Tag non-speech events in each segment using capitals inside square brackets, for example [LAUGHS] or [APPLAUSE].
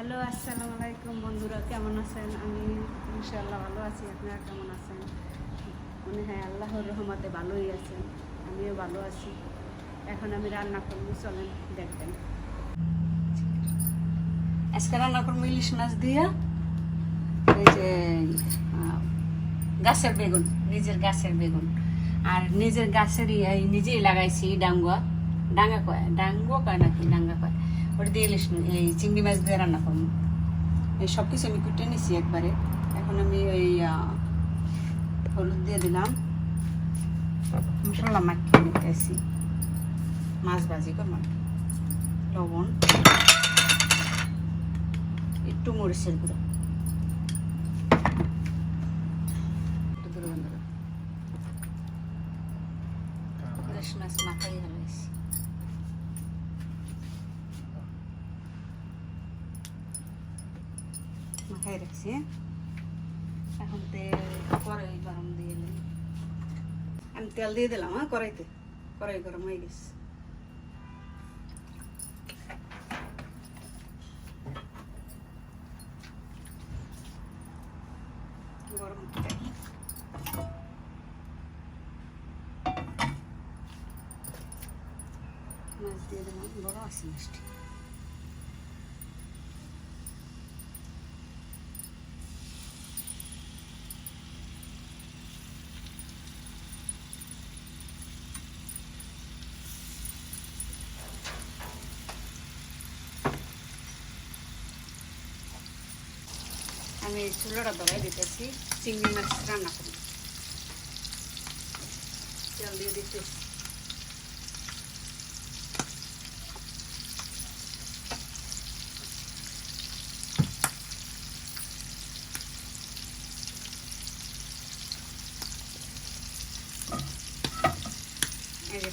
Hello, আসসালামু আলাইকুম বন্ধুরা, কেমন আছেন? আমি ইনশাআল্লাহ ভালো আছি, আপনারা কেমন আছেন? মনে হয় আল্লাহর রহমতে ভালোই আছেন, আমিও ভালো আছি। এখন আমি রান্না করব, চলেন দেখবেন। আজকে রান্না করব ইলিশ মাছ দিয়া, এই যে গাছের বেগুন, নিজের গাছের বেগুন। আর নিজের গাছের এই নিজেই লাগাইছি ডাঙ্গুয়া। ডাঙ্গা কয়? ডাঙ্গুয়া কয় নাকি? ডাঙ্গা কয়। ওটা দিয়ে ইলিশ এই চিংড়ি মাছ দিয়ে রান্না করব। এই সব কিছু আমি কুটে নিছি একবারে। এখন আমি ওই হলুদ দিয়ে দিলাম। মশলা মাখিয়ে নিতেছি। মাছ ভাজি করব লবণ, একটু মরিচের গুঁড়ো একটু দূরে বন্ধ করো। ইলিশ মাছ মাখাই ফেলাইছি মাখাই রাখছি হ্যাঁ? এখন তেল কড়াই গরম দিয়ে এলাম আমি তেল দিয়ে দিলাম হ্যাঁ কড়াইতে কড়াই গরম হয়ে গেছে গরম তেল মাছ দিয়ে দিলাম বড় আছে মাছটি আমি চুলোটা ধরাই দিতেছি চিংড়ি মাছ রান্না করব। তেল দিয়ে দিতেছি।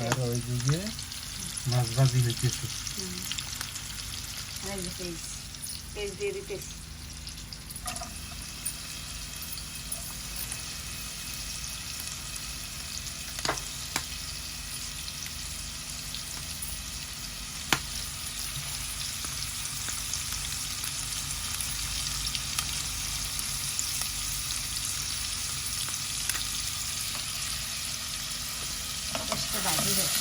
আর মাছ ভাজি হইতেছে। পেঁয়াজ দিয়ে দিতেছি পেঁয়াজটা ভাজি হোক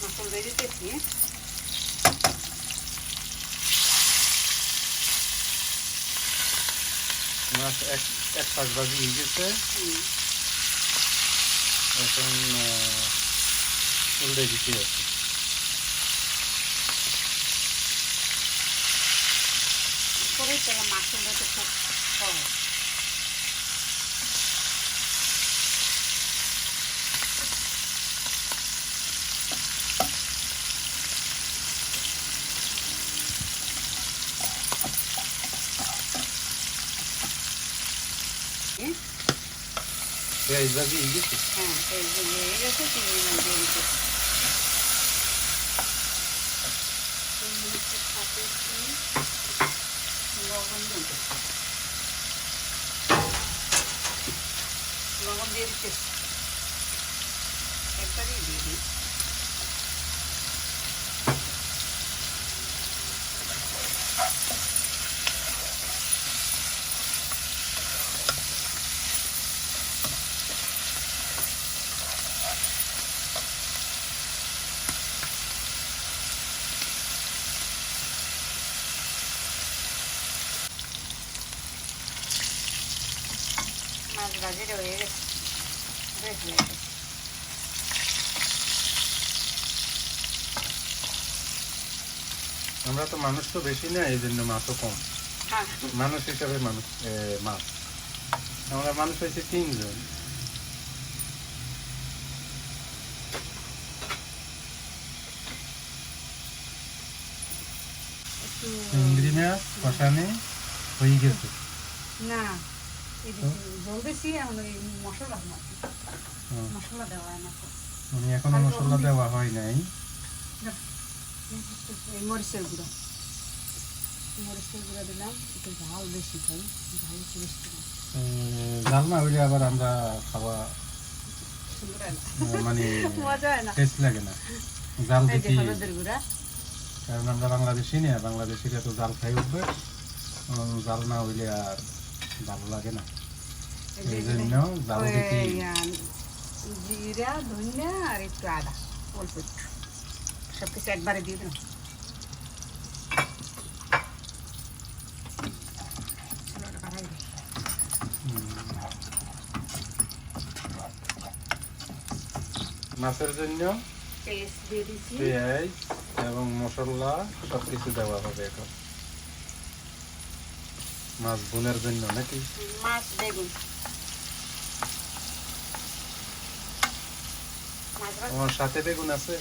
মশলা দিয়ে দিতেছি হ্যাঁ? মাছ এক এক পাঁচ ভাজি হয়ে গেছে। এখন উল্টে দিতে আছে তো খুব সহজ পেঁয়াজ ভাজি হয়ে গেছে হ্যাঁ এই যে হয়ে গেছে, চিংড়ি মাছ দিয়ে একটু লবণ দিয়ে দিতে একবারই দিয়ে দিই। ভাজিটা হয়ে গেছে। বেশ হয়ে গেছে আমরা তো মানুষ তো বেশি না এই জন্য মাছও কম। হ্যাঁ। মানুষ হিসাবে মানুষ মাছ। আমরা মানুষ হয়েছে তিনজন। চিংড়ি মাছ কষানে হয়ে গেছে। না। জল দিছি এখন ওই মশলা মশলা দেওয়া না মানে এখনও মশলা দেওয়া হয় নাই। এই মরিচের গুঁড়ো। মরিচের গুঁড়ো দিলাম একটু ঝাল বেশি খাই ঝাল একটু বেশি দিলাম। জাল না হইলে আবার আমরা খাওয়া মানে টেস্ট লাগে না। জাল কারণ আমরা বাংলাদেশি না বাংলাদেশিরা তো জাল খাই উঠবে জাল না হইলে আর ভালো লাগে না। এই জন্য জাল দিতে জিরা ধনিয়া আর একটু আদা অল্প একটু। সব কিছু একবারে দিয়ে দিই। মাছের জন্য পেঁয়াজ এবং মশলা সব কিছু দেওয়া হবে এখন। মাছ বোনের জন্য নাকি? মাছ বেগুন আমার সাথে বেগুন আছে?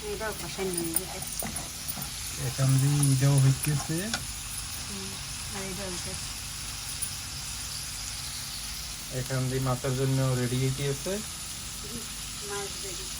যেতে এখান দিয়ে এটাও হইতেছে। এখান দিয়ে মাছের জন্য রেডি হইতেছে। মাছ বেগুন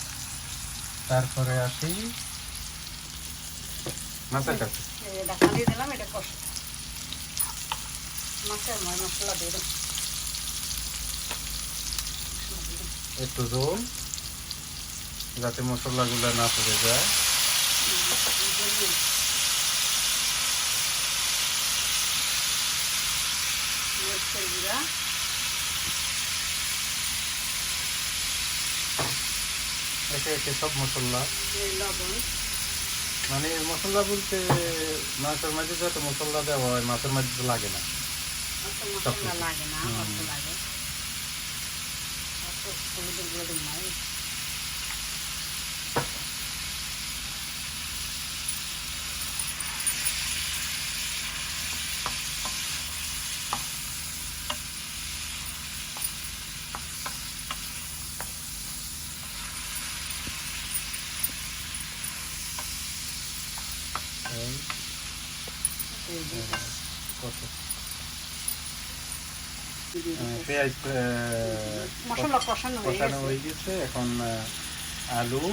তারপরে আসি। মাছের কাছে। এই ডাকা দিলাম এটা কষা। মাছের ময় মশলা দিয়ে দিলাম। একটু যাতে মশলাগুলো না পড়ে যায়। মরিচের গুঁড়া। একে একে সব মশলা। মানে মশলা বলতে মাছের মাঝে যত মশলা দেওয়া হয় মাছের মাঝে তো লাগে না। লাগে না লাগে অত হলুদের গুঁড়ো দিন না এই এই এই দিয়ে দিলাম। কত দিয়ে দিলাম। আহ, পেঁয়াজ কষানো হয়ে গেছে। এখন আলু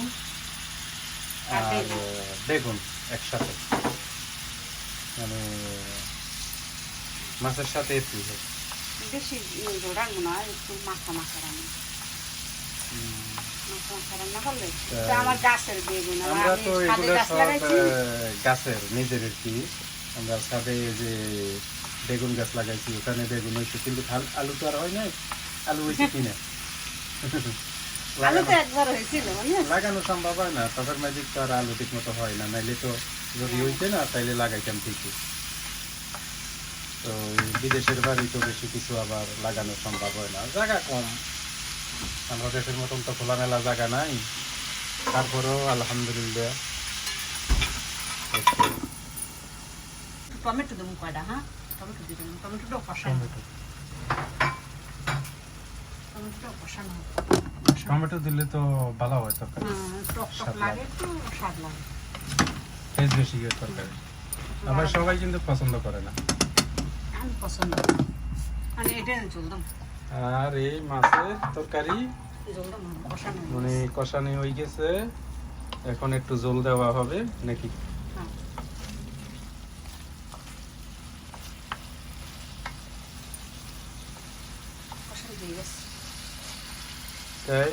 আর বেগুন। একসাথে। মানে মাছের সাথে বেশি রান্না একটু মাখা মাখা রান্না। আমার গাছের বেগুন আমরা তো এগুলো গাছ লাগাইছি। গাছের নিজের কি। আমরা ছাদে যে বেগুন গাছ লাগাইছি ওখানে বেগুন হয়েছে কিন্তু আলু তো আর হয় নাই। আলু হয়েছে কিনে। [LAUGHS] লাগানো সম্ভব হয় না তখন ম্যাজিক তো আর আলু ঠিক মতো হয় না নাইলে তো যদি হইতে না তাইলে লাগাইতাম ঠিকই। তো বিদেশের বাড়ি তো বেশি কিছু আবার লাগানো সম্ভব হয় না জায়গা কম। আমরা দেশের মতন তো খোলামেলা জায়গা নাই। তারপরেও আলহামদুলিল্লাহ। টমেটো দেবো কয়টা হ্যাঁ? টমেটো দিয়ে দেবো টমেটোটাও কষানো টমেটোটাও কষানো টমেটো দিলে তো ভালো হয় তরকারি। হ্যাঁ, টক টক লাগে একটু স্বাদ লাগে। টেস্ট বেশি হয় তরকারি। আবার সবাই কিন্তু পছন্দ করে না। আমি পছন্দ করি। মানে এটা চলতাম। আর এই মাছের তরকারি মানে। কষানি হয়ে গেছে এখন একটু জল দেওয়া হবে, নাকি। তাই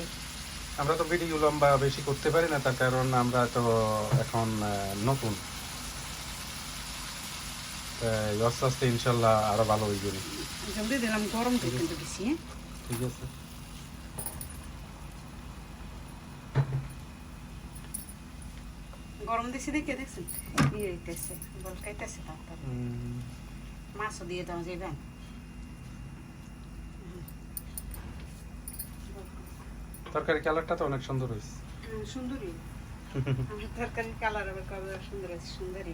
আমরা তো ভিডিও লম্বা বেশি করতে পারি না, তার কারণ আমরা তো এখন নতুন তাই আস্তে আস্তে ইনশাল্লাহ আরও ভালো হয়ে যাবে জলদি দিলাম গরম তো কিন্তু বেশি হ্যাঁ? ঠিক আছে গরম দিছি দেখে দেখছেন ইয়ে হইতেছে বলকাইতেছে উম, মাছও দিয়ে দাও যাবেন তরকারি কালারটা তো অনেক সুন্দর হয়েছে সুন্দরী। আমার তরকারির কালার আবার কবে সুন্দর আছে সুন্দরী।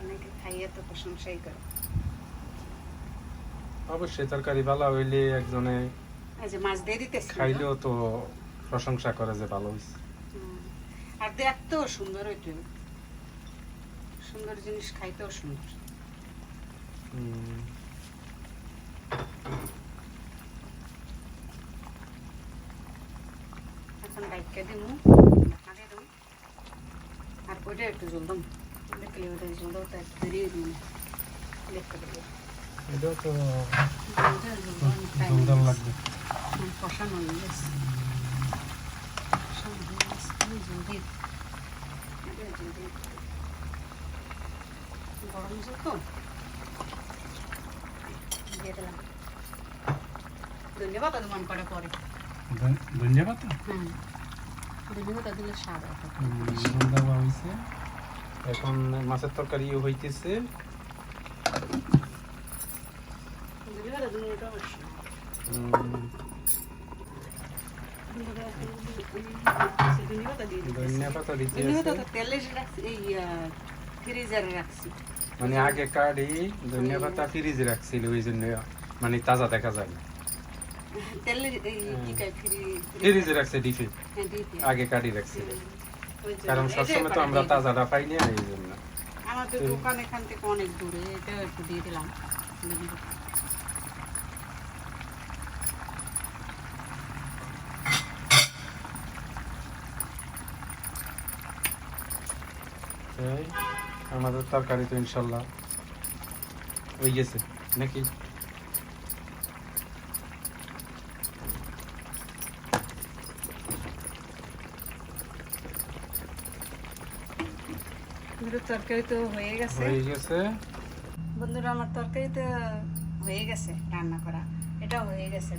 অনেকে খাইয়ে তো প্রশংসাই করে। অবশ্যই তরকারি ভালো হইলে একজনে এই যে মাছ দিয়ে দিতেছি খাইলেও তো প্রশংসা করে যে ভালো হয়েছে আর দেখতেও সুন্দর হইতো। সুন্দর জিনিস খাইতেও সুন্দর। এখন ডাইকা দিমু ঢাকা দিয়ে দিমু। আর ওইটা একটু জল দম দেখলে ওইটা জল দাও একটু দেরি দিন দেখতে দেবো এটাও তো। লাগবে কষানো। গরম জল তো দিয়ে দিলাম ধন্যবাদ মন করে পরে ধন্যবাদ হুম ধন্যবাদ দিলে স্বাদ দুমদাম হয়েছে এখন মাছের তরকারি হইতেছে ধন্যবাদ দিলে এটা অবশ্যই উম, ধনিয়া পাতা দিতে আছে মানে আগে কাটি ধনিয়া পাতা ফ্রিজে রাখছিল, ওই জন্য মানে তাজা দেখা যায় না। ফ্রিজে রাখছে ডিপে। আগে কাটি রাখছিল। কারণ সবসময় তো আমরা তাজাটা পাই না, এই জন্য। আমাদের দোকান এখান থেকে অনেক দূরে, এটা দিয়ে দিলাম। আমাদের তরকারি তো ইনশাল্লাহ হয়ে গেছে। নাকি? বন্ধুরা তরকারি তো হয়ে গেছে। হয়ে গেছে। বন্ধুরা আমার তরকারি তো হয়ে গেছে রান্না করা। এটা হয়ে গেছে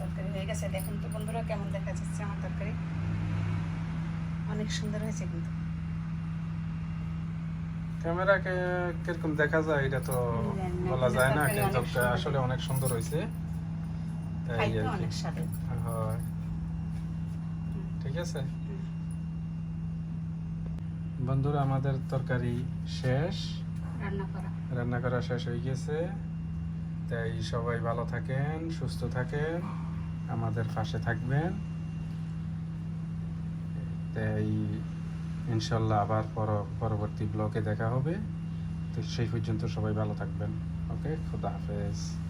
তরকারি হয়ে গেছে। দেখুন তো বন্ধুরা কেমন দেখা যাচ্ছে আমার তরকারি। অনেক সুন্দর হয়েছে কিন্তু। ক্যামেরা কীরকম দেখা যায় এটা তো বলা যায় না কিন্তু আসলে অনেক সুন্দর হয়েছে। তাই আর কি। হয়। ঠিক আছে? বন্ধুরা আমাদের তরকারি শেষ। রান্না করা। রান্না করা শেষ হয়ে গেছে। তাই সবাই ভালো থাকেন সুস্থ থাকেন আমাদের পাশে থাকবেন। তাই ইনশাল্লাহ আবার পর- পরবর্তী ব্লগে দেখা হবে। তো সেই পর্যন্ত সবাই ভালো থাকবেন। ওকে, খুদা হাফেজ।